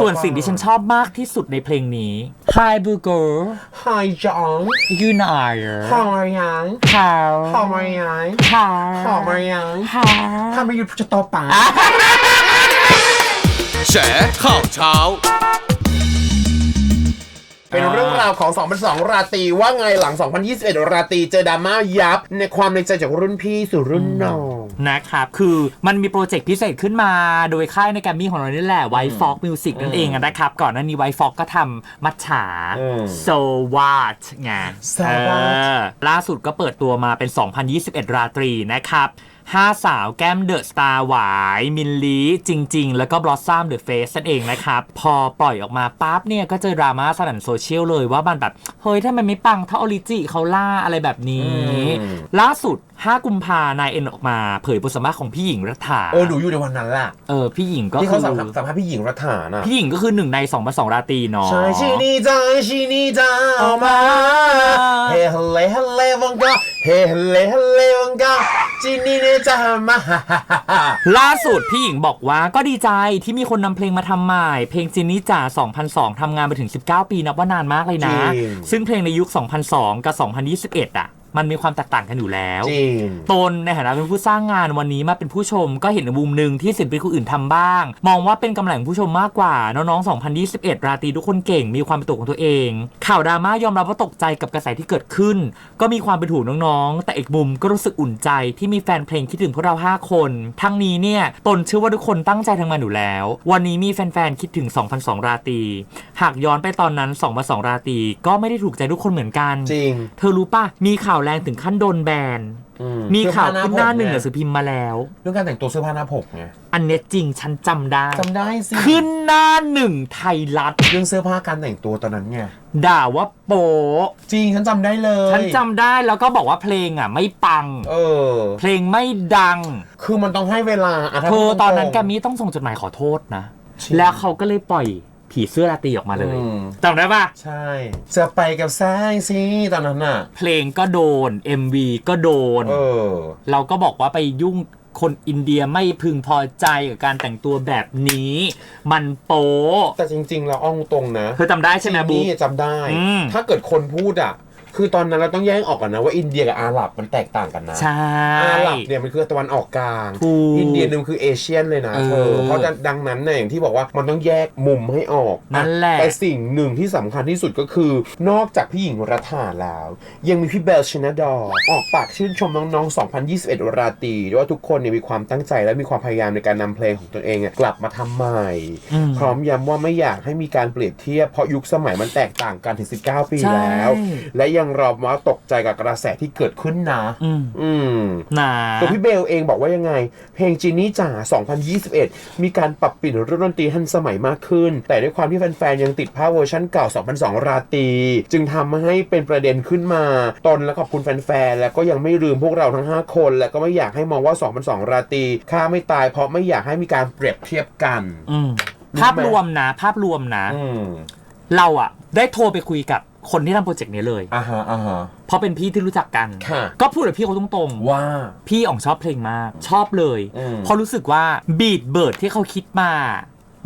ส่วนสิ่งที่ฉันชอบมากที่สุดในเพลงนี้ Hi b o o g e r Hi John You know How are you How How are you How How are you How ถ้าไม่หยุดจะต่อปากแฉข่าวเช้า เป็นเรื่องราวของ 2002 ราตรีว่าไงหลัง 2021 ราตรีเจอดราม่ายับ ในความในใจจากรุ่นพี่สู่รุ่นน้อง นะครับ คือมันมีโปรเจกต์พิเศษขึ้นมาโดยค่ายในแกรมมี่ของเรานี่แหละไวฟอกมิวสิกนั่นเองอะนะครับ ก่อนหน้านี้ไวฟอกก็ทำมัจฉาอืม So What ไง So What เออล่าสุดก็เปิดตัวมาเป็น 2021 ราตรีนะครับ ห้าสาวแก้มเดอะสตาร์หวาย มินลีจริง ๆ แล้วก็บลอสซัมเดอะเฟสนั่นเองนะครับ พอปล่อยออกมาปั๊บเนี่ย ก็เจอดราม่าสนั่นโซเชียลเลยว่ามันแบบ เฮ้ยถ้ามันไม่ปังเท่าออริจิเขาล่าอะไรแบบนี้อืมล่าสุด 5 กุมภานายเอ็นออกมา เผยบทสัมภาษณ์ของพี่หญิงรัฐาเออหนูอยู่ในวันนั้นแหละเออพี่หญิงก็ที่คืเขาอสัมภาษณ์สัมภาษณ์พี่หญิงรัฐาน่ะพี่หญิงก็คือหนึ่งใน2องมาสองราตรีเนาะ ใช่ชีนี่จ้าชีนี่จ้าเอามาเฮ้ฮัลเลฮัลเลวังกาเฮลเลฮัลเลวังกาจินี่เนจามาฮ่าฮ่าฮ่าล่าสุดพี่หญิงบอกว่าก็ดีใจที่มีคนนำเพลงมาทำใหม่ เพลงจินนี่จ่า2002ทำงานไปถึง 19 ปีนับว่านานมากเลยนะ จริง ซึ่งเพลงในยุค 2002 กับ 2021 อะ มันมีความแตกต่างกันอยู่แล้ว จริง ตนในฐานะเป็นผู้สร้างงานวันนี้มาเป็นผู้ชมก็เห็นในมุมหนึ่งที่ศิลปินคนอื่นทำบ้าง มองว่าเป็นกำลังผู้ชมมากกว่า น้องๆ 2021 ราตรีทุกคนเก่งมีความเป็นตัวของตัวเอง ข่าวดราม่ายอมรับว่าตกใจกับกระแสที่เกิดขึ้น ก็มีความเป็นห่วงน้องๆ แต่อีกมุมก็รู้สึกอุ่นใจที่มีแฟนเพลงคิดถึงพวกเรา 5 คน ทั้งนี้เนี่ยตนเชื่อว่าทุกคนตั้งใจทำงานอยู่แล้ว วันนี้มีแฟนๆคิดถึง 2002 ราตรีหากย้อนไปตอนนั้น 2002 ราตรีก็ไม่ได้ถูกใจทุกคนเหมือนกัน จริง เธอรู้ป่ะมีข่าวแรงถึงขั้นโดนแบน อืมีข่าวขึ้นหน้าหนึ่งหเสื้นังสือพิมพ์มาแล้ว เรื่องการแต่งตัวเสื้อผ้าหน้าผมไงอันเนี้ยจริงฉันจำได้ จำได้สิขึ้นหน้าหนึ่งไทยรัฐ เรื่องเสื้อผ้าการแต่งตัวตอนนั้นไงด่าว่าโป๊ะจริงฉันจำได้เลยฉันจำได้แล้วก็บอกว่าเพลงอะไม่ปัง เออ เพลงไม่ดัง คือมันต้องให้เวลาะถ้าเธอพูดตอนนั้นรงๆแกมมี่ต้องส่งจดหมายขอโทษนะ จริง แล้วเขาก็เลยปล่อย ผีเสื้อราตรีออกมาเลยอืม จำได้ปะใช่จะไปกับแสงสีตอนนั้นน่ะ เพลงก็โดน MV ก็โดน เออ เราก็บอกว่าไปยุ่งคนอินเดียไม่พึงพอใจกับการแต่งตัวแบบนี้ มันโป๊ะแต่จริงๆแล้วอ้องตรงนะเธอจำได้ใช่ไหมบุ๊นี่กจำได้ อืม ถ้าเกิดคนพูดอะ คือตอนนั้นเราต้องแยกออกกันนะว่าอินเดียกับอาหรับมันแตกต่างกันนะ ใช่ อาหรับเนี่ยมันคือตะวันออกกลาง ถูกอินเดียเนี่ยมันคือเอเชียนเลยนะเออเธอเพราะดังนั้นเนี่ยอย่างที่บอกว่ามันต้องแยกมุมให้ออกนั่นแหละ แต่สิ่งหนึ่งที่สำคัญที่สุดก็คือ นอกจากพี่หญิงรัฐาแล้ว ยังมีพี่เบลชนาดอร์ออกปากชื่นชมน้องๆ 2021 ราตรีว่าทุกคนเนี่ยมีความตั้งใจและมีความพยายามในการนำเพลงของตนเองอะกลับมาทำใหม่ อืม พร้อมย้ำว่าไม่อยากให้มีการเปรียบเทียบเพราะยุคสมัยมันแตกต่างกันถึง 19 ปีใช่แล้วและยังรอว่าตกใจกับกระแสที่เกิดขึ้นนะ อืมอืมนะตัวพี่เบลเองบอกว่ายังไง เพลงจีนี่จ๋า 2021 มีการปรับเปลี่ยนเรื่องดนตรีทันสมัยมากขึ้น แต่ด้วยความที่แฟนๆ ยังติดภาพเวอร์ชันเก่า 2002 ราตรี จึงทำให้เป็นประเด็นขึ้นมา ตนและขอบคุณแฟนๆ แล้วก็ยังไม่ลืมพวกเราทั้ง 5 คน และก็ไม่อยากให้มองว่า 2002 ราตรีค่าไม่ตายเพราะไม่อยากให้มีการเปรียบเทียบกัน อืมรู้ไหมภาพรวมนะ ภาพรวมนะ อืม เราอะได้โทรไปคุยกับ คนที่ทำโปรเจกต์นี้เลย อ่าฮะอ่าฮะ เพราะเป็นพี่ที่รู้จักกัน ค่ะ ก็พูดกับพี่เขาตรงว่าๆพี่อ๋องชอบเพลงมาก ชอบเลยอืม เพราะรู้สึกว่าบีดเบิร์ดที่เขาคิดมา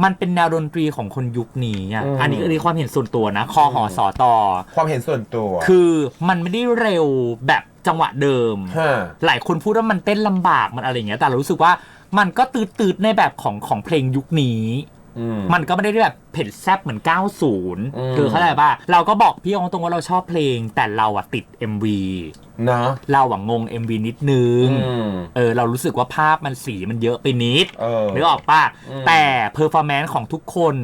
มันเป็นแนวดนตรีของคนยุคนี้อะอืม อันนี้คือความเห็นส่วนตัวนะคอหอสอตอความเห็นส่วนตัวคือมันไม่ได้เร็วแบบจังหวะเดิม ฮะ หลายคนพูดว่ามันเต้นลำบากมันอะไรอย่างเงี้ยแต่เรารู้สึกว่ามันก็ตืดๆในแบบของของเพลงยุคนี้อื มมันก็ไม่ได้แบบเผ็ดแซบเหมือน 90มคือเข้าใจป่ะ เราก็บอกพี่องตรงว่าเราชอบเพลง แต่เราอะติด MV เนาะเราอะงง MV นิดนึงอืมเออ เรารู้สึกว่าภาพมันสีมันเยอะไปนิดเออนึกออกป่ะอืมแต่เพอร์ฟอร์แมนซ์ของทุกคน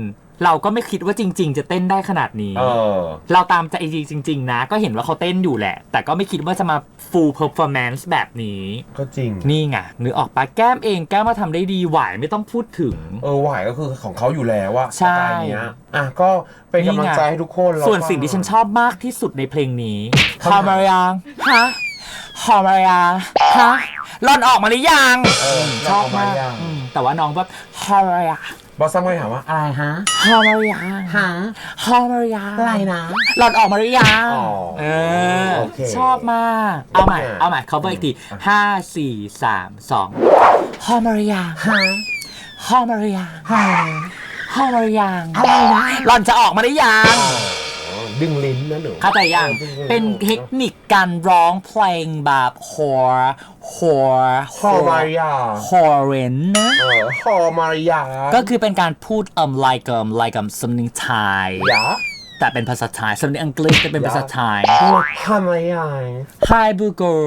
เราก็ไม่คิดว่าจริง ๆ จะเต้นได้ขนาดนี้ เออ เราตามใจจริง ๆ นะ ก็เห็นว่าเขาเต้นอยู่แหละ แต่ก็ไม่คิดว่าจะมา full performance แบบนี้ ก็จริง นี่ไงนึกออกปะแก้มเองแก้มมาทำได้ดีหวายไม่ต้องพูดถึง เออหวายก็คือของเขาอยู่แล้วอะใช่สไตล์เนี้ยอะก็เป็นกำลังใจให้ทุกคนแล้วส่วนก็สิ่งที่ฉันชอบมากที่สุดในเพลงนี้ทำไมฮามายังฮะฮามายังฮะหลอนออกมาหรือยังเออชอบมากยังอืมแต่ว่าน้องแบบฮามายัง บอสซัมก็ถามว่าอะไรฮะฮามายังฮะฮามายังอะไรนะหลอนออกมาหรือยังอ๋อเออโอเค ชอบมาก เอาใหม่โอเคเอาใหม่ cover อีกทีห้าสี่สามสองฮามายังฮะฮามายังฮะพอมาหรือยังอะไรนะหล่อนจะออกมาได้ยังอ๋อ ดึงลิ้นนะหนู เข้าใจยังดึงลิ้เป็นเทคนิคการร้องเพลงแบบฮอร์ฮอร์ฮอมารยาฮอร์เรนนะเออฮอมารยาก็คือเป็นการพูดเอ่ม like เอ่ม like เอ่มสำเนียงไทยยาแต่เป็นภาษาไทยสำเนียงอังกฤษแต่เป็นภาษาไทยฮามารยา Hi Booger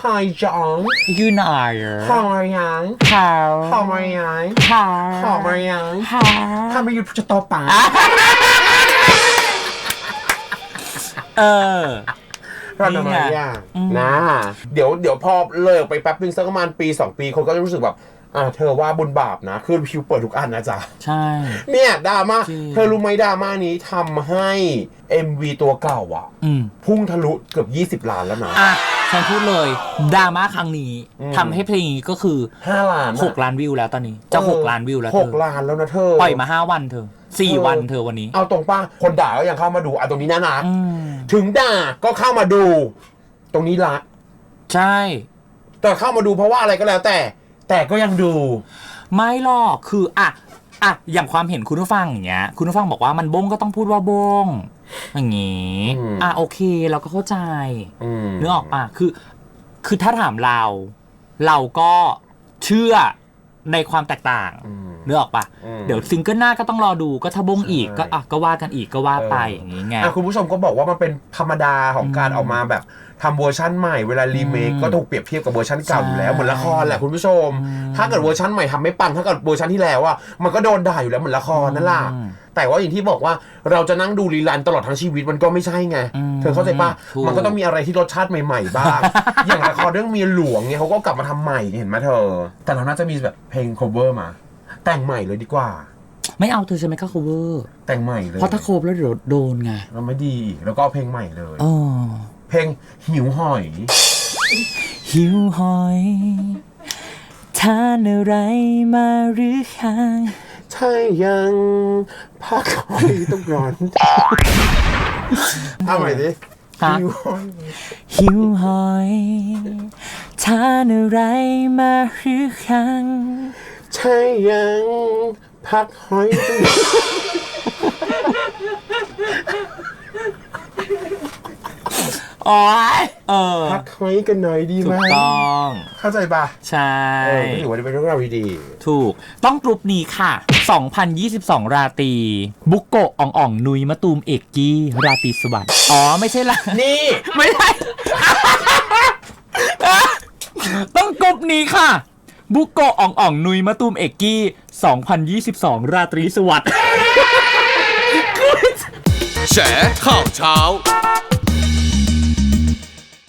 Hi John you know ฮอมารยา how ฮอมารยา how ฮอมารยา how ถ้าไม่หยุดจะตบปาก เออ เราทำอะไรยากนะเดี๋ยวเดี๋ยวพอเลิกไปแป๊บนึงสักประมาณปี 2 ปีคนก็จะรู้สึกแบบอ่าเธอว่าบุญบาปนะ คือคิวเปิดทุกอันนะจ๊ะ ใช่ เนี่ยดราม่าจริง เธอรู้ไหมดราม่านี้ทำให้ MV ตัวเก่าอะ อืม พุ่งทะลุเกือบ 20 ล้านแล้วนะ อะ ฉันพูดเลยดราม่าครั้งนี้อืม ทำให้เพลงนี้ก็คือ 5 ล้านอะ6 ล้านวิวแล้วตอนนี้ จะเออ6ล้านวิวแล้วหเธกอล้านแล้วนะเธอปล่อยมา 5 วันเธอ เออ4วันเธอวันนี้ เอาตรงป้าคนด่าก็ยังเข้ามาดูอะตรงนี้น่ารักอืมถึงด่าก็เข้ามาดู ตรงนี้ละ ใช่ แต่เข้ามาดูเพราะว่าอะไรก็แล้วแต่ แต่ก็ยังดู ไม่หรอกคืออะอะอย่างความเห็นคุณผู้ฟังอย่างเงี้ย คุณผู้ฟังบอกว่ามันบงก็ต้องพูดว่าบงอย่างงี้อืม อะโอเคเราก็เข้าใจอืมนึกออกปะคือ คือถ้าถามเรา เราก็เชื่อ ในความแตกต่างอืมนึกออกปะอืมเดี๋ยวซิงเกิลหน้าก็ต้องรอดูก็ถ้าบงอีกใช่ก็อะก็ว่ากันอีกก็ว่าไปเอออย่างงี้ไงอะคุณผู้ชมก็บอกว่ามันเป็นธรรมดาของการอืมออกมาแบบทำเวอร์ชั่นใหม่เวลารีเมคอืมก็ถูกเปรียบเทียบกับเวอร์ชันเก่าอยู่แล้วใช่เหมือนละครแหละคุณผู้ชมอืมถ้าเกิดเวอร์ชันใหม่ทำไม่ปังถ้าเกิดเวอร์ชันที่แล้วอะมันก็โดนด่าอยู่แล้วเหมือนละครนั่นแหละอืม แต่ว่าอย่างที่บอกว่าเราจะนั่งดูรีลันตลอดทั้งชีวิตมันก็ไม่ใช่ไงอืมเธอเข้าใจปะถูก มันก็ต้องมีอะไรที่รสชาติใหม่ๆบ้าง อย่างละครเรื่องเมียหลวงเนี่ยเขาก็กลับมาทำใหม่เห็นไหมเธอ แต่เราน่าจะมีแบบเพลง cover มา แต่งใหม่เลยดีกว่า ไม่เอาเธอจะไม่เข้า cover แต่งใหม่เลยเพราะถ้าโคบแล้วเดี๋ยวโดนไงเราไม่ดีอีกแล้วก็เอาเพลงใหม่เลยเออเพลงหิวหอย หิวหอยทานอะไรมาหรือยัง ถ้ายังพักหอยต้องร้อนเอาใหม่ดิฮะ หิวหอยหิวหอยทานอะไรมาหรือยังถ้ายังพักหอยต้อง โอ้ยเออพักหอยกันหน่อยดีถูไหมกต้อง เข้าใจปะใช่ เออก็ถือว่าเป็นเรื่องราวดีถูกต้องกลุ่มนี้ค่ะ 2022 ราตรี บุกโกะอ่องอ่องนุยมะตูมเอกกี้ ราตรีสวัสดิ์อ๋อ ไม่ใช่ละ ๆ นี่ ไม่ได้ต้องกลุ่มนี้ค่ะ บุกโกะอ่องอ่องนุยมะตูมเอกกี้ 2022 ราตรีสวัสดิ์ แฉข่าวเช้า